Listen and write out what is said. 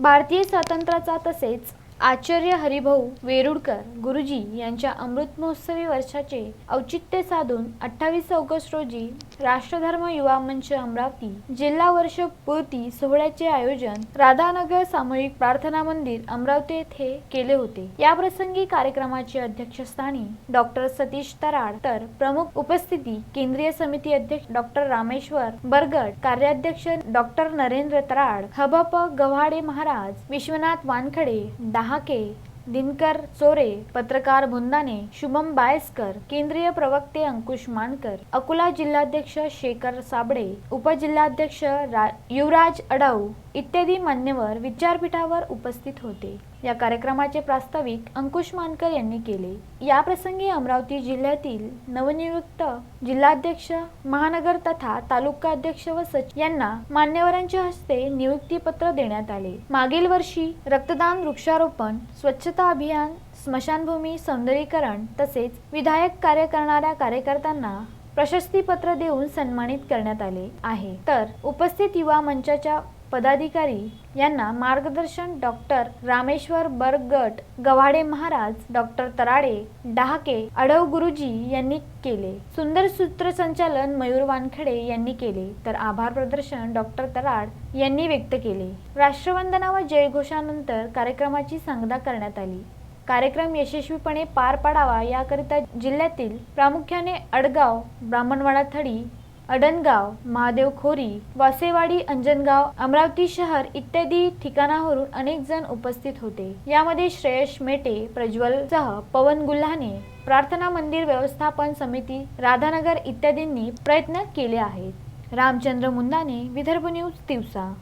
भारतीय स्वातंत्र्याचा तसेच आचार्य हरिभाऊ वेरुळकर गुरुजी यांच्या अमृत महोत्सवी वर्षाचे औचित्य साधून अठ्ठावीस ऑगस्ट रोजी राष्ट्रधर्म युवा मंच अमरावती जिल्हा वर्ष पूर्ती सोहळ्याचे आयोजन राधानगर सामूहिक प्रार्थना मंदिर अमरावती येथे केले होते. या प्रसंगी कार्यक्रमाचे अध्यक्षस्थानी डॉक्टर सतीश तराड तर प्रमुख उपस्थिती केंद्रीय समिती अध्यक्ष डॉक्टर रामेश्वर बरगड कार्याध्यक्ष डॉक्टर नरेंद्र तराड हबप गव्हाडे महाराज विश्वनाथ वानखडे दहा डहाके दिनकर चोरे पत्रकार भुंदाने शुभम बायसकर केंद्रीय प्रवक्ते अंकुश मानकर अकोला जिल्हाध्यक्ष शेखर साबळे उपजिल्हाध्यक्ष युवराज अडाऊ इत्यादी मान्यवर विचारपीठावर उपस्थित होते. या कार्यक्रमाचे प्रास्ताविक अंकुश मानकर यांनी केले. या प्रसंगी अमरावती जिल्ह्यातील नवनियुक्त जिल्हाध्यक्ष महानगर तथा तालुका अध्यक्ष व सचिव यांना मान्यवरांच्या हस्ते नियुक्तीपत्र देण्यात आले. मागील वर्षी रक्तदान वृक्षारोपण स्वच्छ स्वच्छता अभियान स्मशानभूमी सौंदर्यीकरण तसेच विधायक कार्य करणाऱ्या कार्यकर्त्यांना प्रशस्तीपत्र देऊन सन्मानित करण्यात आले आहे. तर उपस्थित युवा मंचाच्या पदाधिकारी यांना मार्गदर्शन डॉक्टर रामेश्वर बरगट गव्हाडे महाराज डॉक्टर तराडे डहाके अडव गुरुजी यांनी केले. सुंदर सूत्रसंचालन मयूर वानखेडे यांनी केले. तर आभार प्रदर्शन डॉक्टर तराड यांनी व्यक्त केले. राष्ट्रवंदना व जयघोषानंतर कार्यक्रमाची सांगता करण्यात आली. कार्यक्रम यशस्वीपणे पार पाडावा याकरिता जिल्ह्यातील प्रामुख्याने अडगाव ब्राह्मणवाडा थडी अडनगाव महादेव खोरी वासेवाडी अंजनगाव अमरावती शहर इत्यादी ठिकाणावरून अनेक जण उपस्थित होते. यामध्ये श्रेयश मेटे प्रज्वलसह पवन गुल्हाने प्रार्थना मंदिर व्यवस्थापन समिती राधानगर इत्यादींनी प्रयत्न केले आहेत. रामचंद्र मुंदाने विदर्भ न्यूज दिवसा